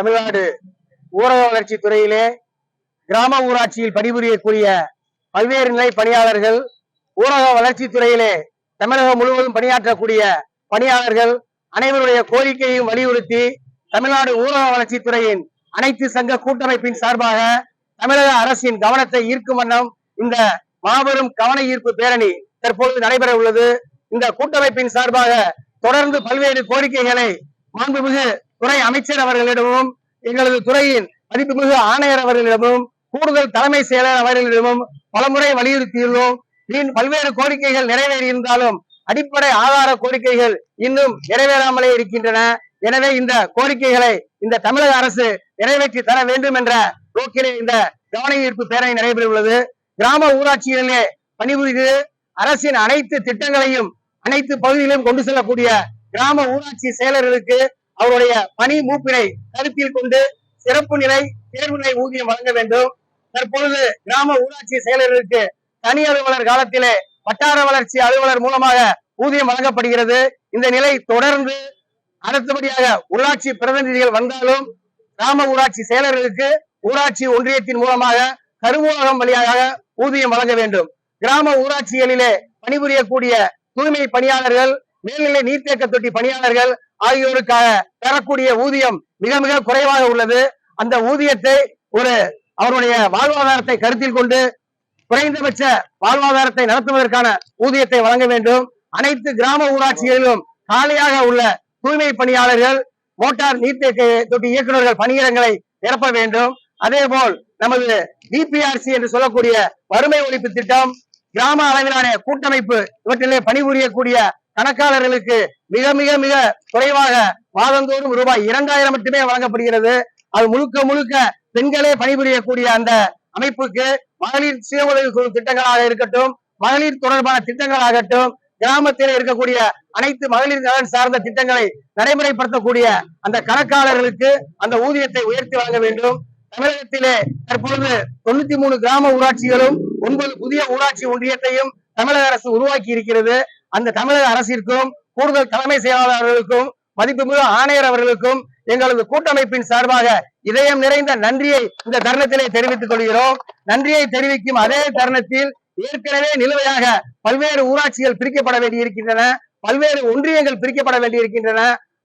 தமிழ்நாடு ஊரக வளர்ச்சி துறையிலே கிராம ஊராட்சியில் பணிபுரியக்கூடிய பல்வேறு நிலை பணியாளர்கள் ஊரக வளர்ச்சி துறையிலே தமிழகம் முழுவதும் பணியாற்றக்கூடிய பணியாளர்கள் அனைவருடைய கோரிக்கையையும் வலியுறுத்தி தமிழ்நாடு ஊரக வளர்ச்சித்துறையின் அனைத்து சங்க கூட்டமைப்பின் சார்பாக தமிழக அரசின் கவனத்தை ஈர்க்கும் வண்ணம் இந்த மாபெரும் கவன ஈர்ப்பு பேரணி தற்பொழுது நடைபெற உள்ளது. இந்த கூட்டமைப்பின் சார்பாக தொடர்ந்து பல்வேறு கோரிக்கைகளை மாண்புமிகு துறை அமைச்சர் அவர்களிடமும் எங்களது துறையின் மதிப்புமிகு ஆணையர் அவர்களிடமும் கூடுதல் தலைமை செயலர் அவர்களிடமும் பலமுறை வலியுறுத்தியுள்ளோம். பல்வேறு கோரிக்கைகள் நிறைவேறியிருந்தாலும் அடிப்படை ஆதார கோரிக்கைகள் இன்னும் நிறைவேறாமலே இருக்கின்றன. எனவே இந்த கோரிக்கைகளை இந்த தமிழக அரசு நிறைவேற்றி தர வேண்டும் என்ற நோக்கிலே இந்த கவன ஈர்ப்பு பேரணி நடைபெற உள்ளது கிராம ஊராட்சிகளிலே பணிபுரிந்து அரசின் அனைத்து திட்டங்களையும் அனைத்து பகுதிகளையும் கொண்டு செல்லக்கூடிய கிராம ஊராட்சி செயலர்களுக்கு அவருடைய பணி மூப்பினை கருத்தில் கொண்டு சிறப்பு நிலை தேர்வு நிலை ஊதியம் வழங்க வேண்டும். தற்பொழுது கிராம ஊராட்சி செயலர்களுக்கு தனி அலுவலர் காலத்திலே வட்டார வளர்ச்சி அலுவலர் மூலமாக ஊதியம் வழங்கப்படுகிறது. இந்த நிலை தொடர்ந்து அடுத்தபடியாக உள்ளாட்சி பிரதிநிதிகள் வந்தாலும் கிராம ஊராட்சி செயலர்களுக்கு ஊராட்சி ஒன்றியத்தின் மூலமாக கருவூலகம் வழியாக ஊதியம் வழங்க வேண்டும். கிராம ஊராட்சிகளிலே பணிபுரியக்கூடிய தூய்மை பணியாளர்கள் மேல்நிலை நீர்த்தேக்க தொட்டி பணியாளர்கள் ஆகியோருக்காக பெறக்கூடிய ஊதியம் மிக மிக குறைவாக உள்ளது. அந்த ஊதியத்தை ஒரு அவருடைய வாழ்வாதாரத்தை கருத்தில் கொண்டு குறைந்தபட்ச வாழ்வாதாரத்தை நடத்துவதற்கான ஊதியத்தை வழங்க வேண்டும். அனைத்து கிராம ஊராட்சிகளிலும் காலியாக உள்ள தூய்மை பணியாளர்கள் மோட்டார் நீர்த்தேக்க தொட்டி இயக்குநர்கள் பணியிடங்களை நிரப்ப வேண்டும். அதே போல் நமது டிபிஆர்சி என்று சொல்லக்கூடிய வறுமை ஒழிப்பு திட்டம் கிராம அளவிலான கூட்டமைப்பு இவற்றிலே பணிபுரியக்கூடிய கணக்காளர்களுக்கு மிக மிக மிக குறைவாக மாதந்தோறும் ரூபாய் இரண்டாயிரம் மட்டுமே வழங்கப்படுகிறது. அது முழுக்க முழுக்க பெண்களே பணிபுரியக்கூடிய அந்த அமைப்புக்கு மகளிர் சுய உதவி குழு திட்டங்களாக இருக்கட்டும் மகளிர் தொடர்பான திட்டங்களாகட்டும் கிராமத்தில் இருக்கக்கூடிய அனைத்து மகளிர் நலன் சார்ந்த திட்டங்களை நடைமுறைப்படுத்தக்கூடிய அந்த கணக்காளர்களுக்கு அந்த ஊதியத்தை உயர்த்தி வழங்க வேண்டும். தமிழகத்திலே தற்பொழுது தொண்ணூத்தி மூணு கிராம ஊராட்சிகளும் ஒன்பது புதிய ஊராட்சி ஒன்றியத்தையும் தமிழக அரசு உருவாக்கி இருக்கிறது. அந்த தமிழக அரசிற்கும் கூடுதல் தலைமை செயலாளர்களுக்கும் மதிப்புமிகு ஆணையர் அவர்களுக்கும் எங்களது கூட்டமைப்பின் சார்பாக இதயம் நிறைந்த நன்றியை இந்த தருணத்திலே தெரிவித்துக் கொள்கிறோம். நன்றியை தெரிவிக்கும் அதே தருணத்தில் ஏற்கனவே நிலுவையாக பல்வேறு ஊராட்சிகள் பிரிக்கப்பட வேண்டியிருக்கின்றன பல்வேறு ஒன்றியங்கள் பிரிக்கப்பட வேண்டியிருக்கின்றன.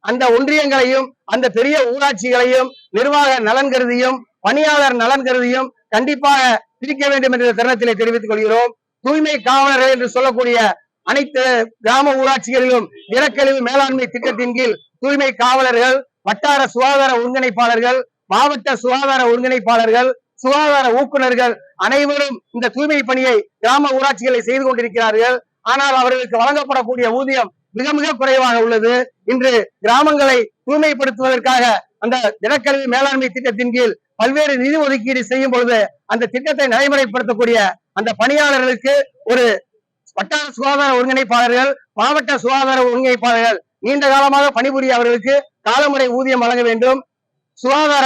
அந்த ஒன்றியங்களையும் அந்த பெரிய ஊராட்சிகளையும் நிர்வாக நலன் கருதியும் பணியாளர் நலன் கருதியும் கண்டிப்பாக பிரிக்க வேண்டும் என்ற தருணத்திலே தெரிவித்துக் கொள்கிறோம். தூய்மை காவலர்கள் என்று சொல்லக்கூடிய அனைத்து கிராம ஊராட்சிகளிலும் நிலக்கழிவு மேலாண்மை திட்டத்தின் கீழ் தூய்மை காவலர்கள் வட்டார சுகாதார ஒருங்கிணைப்பாளர்கள் மாவட்ட சுகாதார ஒருங்கிணைப்பாளர்கள் சுகாதார ஊக்குநர்கள் அனைவரும் இந்த தூய்மை பணியை கிராம ஊராட்சிகளை செய்து கொண்டிருக்கிறார்கள். ஆனால் அவர்களுக்கு வழங்கப்படக்கூடிய ஊதியம் மிக மிக குறைவாக உள்ளது. இன்று கிராமங்களை தூய்மைப்படுத்துவதற்காக அந்த தினக்கல்வி மேலாண்மை திட்டத்தின் கீழ் பல்வேறு நிதி ஒதுக்கீடு செய்யும் பொழுது அந்த திட்டத்தை நடைமுறைப்படுத்தக்கூடிய அந்த பணியாளர்களுக்கு ஒரு வட்டார சுகாதார ஒருங்கிணைப்பாளர்கள் மாவட்ட சுகாதார ஒருங்கிணைப்பாளர்கள் நீண்ட காலமாக பணிபுரிய அவர்களுக்கு காலமுறை ஊதியம் வழங்க வேண்டும். சுகாதார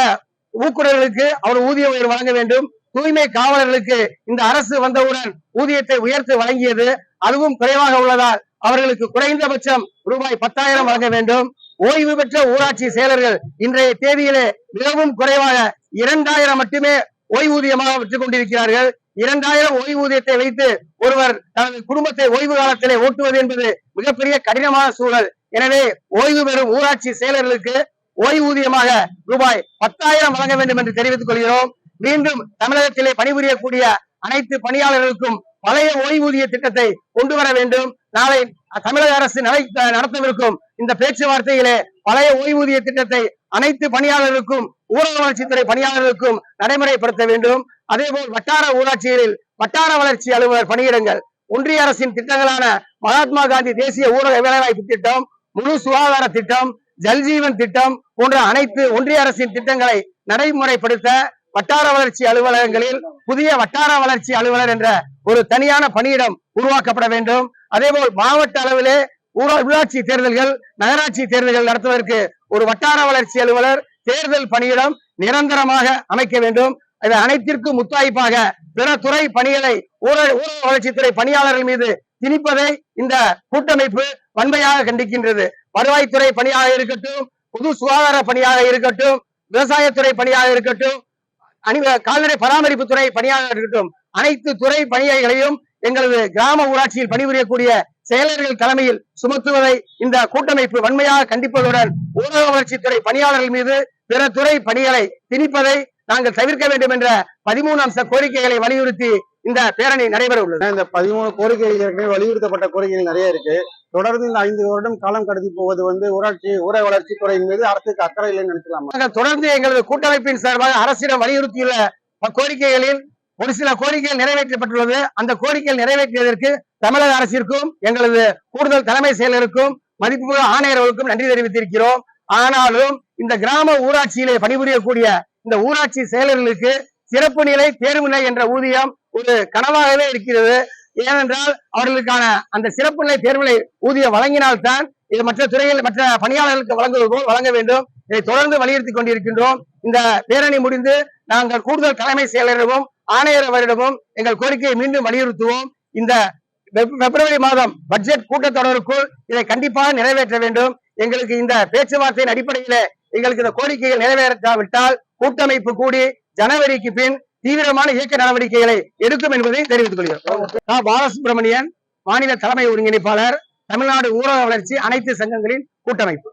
ஊக்குநர்களுக்கு அவர் ஊதிய உயர் வழங்க வேண்டும். தூய்மை காவலர்களுக்கு இந்த அரசு வந்தவுடன் ஊதியத்தை உயர்த்து வழங்கியது அதுவும் குறைவாக உள்ளதால் அவர்களுக்கு குறைந்தபட்சம் ரூபாய் பத்தாயிரம் வழங்க வேண்டும். ஓய்வு பெற்ற ஊராட்சி செயலர்கள் இன்றைய தேதியிலே மிகவும் குறைவாக இரண்டாயிரம் மட்டுமே ஓய்வூதியமாக பெற்றுக் கொண்டிருக்கிறார்கள். இரண்டாயிரம் ஓய்வூதியத்தை வைத்து ஒருவர் தனது குடும்பத்தை ஓய்வு காலத்திலே ஓட்டுவது என்பது மிகப்பெரிய கடினமான சூழல். எனவே ஓய்வு பெறும் ஊராட்சி செயலர்களுக்கு ஓய்வூதியமாக ரூபாய் பத்தாயிரம் வழங்க வேண்டும் என்று தெரிவித்துக் கொள்கிறோம். மீண்டும் தமிழகத்திலே பணிபுரியக்கூடிய அனைத்து பணியாளர்களுக்கும் பழைய ஓய்வூதிய திட்டத்தை கொண்டு வர வேண்டும். நாளை தமிழக அரசு நடை- நடத்தவிருக்கும் இந்த பேச்சுவார்த்தையிலே பழைய ஓய்வூதிய திட்டத்தை அனைத்து பணியாளர்களுக்கும் ஊரக வளர்ச்சித்துறை பணியாளர்களுக்கும் நடைமுறைப்படுத்த வேண்டும். அதேபோல் வட்டார ஊராட்சிகளில் வட்டார வளர்ச்சி அலுவலர் பணியிடங்கள் ஒன்றிய அரசின் திட்டங்களான மகாத்மா காந்தி தேசிய ஊரக வேலைவாய்ப்பு திட்டம் முழு சுகாதார திட்டம் ஜல்ஜீவன் திட்டம் போன்ற அனைத்து ஒன்றிய அரசின் திட்டங்களை நடைமுறைப்படுத்த வட்டார வளர்ச்சி அலுவலகங்களில் புதிய வட்டார வளர்ச்சி அலுவலர் என்ற ஒரு தனியான பணியிடம் உருவாக்கப்பட வேண்டும். அதேபோல் மாவட்ட அளவிலே ஊரா- உள்ளாட்சி தேர்தல்கள் நகராட்சி தேர்தல்கள் நடத்துவதற்கு ஒரு வட்டார வளர்ச்சி அலுவலர் தேர்தல் பணியிடம் நிரந்தரமாக அமைக்க வேண்டும். இது அனைத்திற்கும் முத்தாய்ப்பாக பிற துறை பணிகளை ஊரக ஊரக வளர்ச்சித்துறை பணியாளர்கள் மீது திணிப்பதை இந்த கூட்டமைப்பு வன்மையாக கண்டிக்கின்றது. வருவாய்த்துறை பணியாக இருக்கட்டும் பொது சுகாதார பணியாக இருக்கட்டும் விவசாயத்துறை பணியாக இருக்கட்டும் அணி கால்நடை பராமரிப்பு துறை பணியாக இருக்கட்டும் அனைத்து துறை பணிகளையும் எங்களது கிராம ஊராட்சியில் பணிபுரியக்கூடிய செயலர்கள் தலைமையில் சுமத்துவதை இந்த கூட்டமைப்பு வன்மையாக கண்டிப்பதுடன் ஊரக வளர்ச்சித்துறை பணியாளர்கள் மீது பிற துறை பணிகளை திணிப்பதை நாங்கள் தவிர்க்க வேண்டும் என்ற பதிமூணு அம்ச கோரிக்கைகளை வலியுறுத்தி இந்த பேரணி நடைபெற உள்ளது இந்த பதிமூணு கோரிக்கைகள் ஏற்கனவே வலியுறுத்தப்பட்ட கோரிக்கைகள் நிறைய இருக்கு. தொடர்ந்து இந்த ஐந்து வருடம் காலம் கடத்தி போவது வந்து ஊராட்சி ஊரக வளர்ச்சித்துறையின் மீது அரசுக்கு அக்கறை இல்லைன்னு நினைக்கலாமா? தொடர்ந்து எங்களது கூட்டமைப்பின் சார்பாக அரசிடம் வலியுறுத்தியுள்ள கோரிக்கைகளில் ஒரு சில கோரிக்கைகள் நிறைவேற்றப்பட்டுள்ளது. அந்த கோரிக்கைகள் நிறைவேற்றியதற்கு தமிழக அரசிற்கும் எங்களது கூடுதல் தலைமை செயலருக்கும் மதிப்புமிகு ஆணையர்களுக்கும் நன்றி தெரிவித்திருக்கிறோம். ஆனாலும் இந்த கிராம ஊராட்சியிலே பணிபுரியக்கூடிய இந்த ஊராட்சி செயலர்களுக்கு சிறப்பு நிலை தேர்வு நிலை என்ற ஊதியம் ஒரு கனவாகவே இருக்கிறது. ஏனென்றால் அவர்களுக்கான அந்த சிறப்பு நிலை தேர்வு நிலை ஊதியம் வழங்கினால்தான் இது மற்ற துறைகள் மற்ற பணியாளர்களுக்கு வழங்குவது போல் வழங்க வேண்டும். இதை தொடர்ந்து வலியுறுத்தி கொண்டிருக்கின்றோம். இந்த பேரணி முடிந்து நாங்கள் கூடுதல் தலைமை செயலரிடமும் ஆணையர் அவரிடமும் எங்கள் கோரிக்கையை மீண்டும் வலியுறுத்துவோம். இந்த பிப்ரவரி மாதம் பட்ஜெட் கூட்டத்தொடருக்குள் இதை கண்டிப்பாக நிறைவேற்ற வேண்டும். எங்களுக்கு இந்த பேச்சுவார்த்தையின் அடிப்படையில எங்களுக்கு இந்த கோரிக்கைகள் நிறைவேற்றாவிட்டால் கூட்டமைப்பு கூடி ஜனவரிக்கு பின் தீவிரமான இயக்க நடவடிக்கைகளை எடுக்கும் என்பதை தெரிவித்துக் கொள்கிறோம். நான் பாலசுப்ரமணியன் மாநில தலைமை ஒருங்கிணைப்பாளர் தமிழ்நாடு ஊரக வளர்ச்சி அனைத்து சங்கங்களின் கூட்டமைப்பு.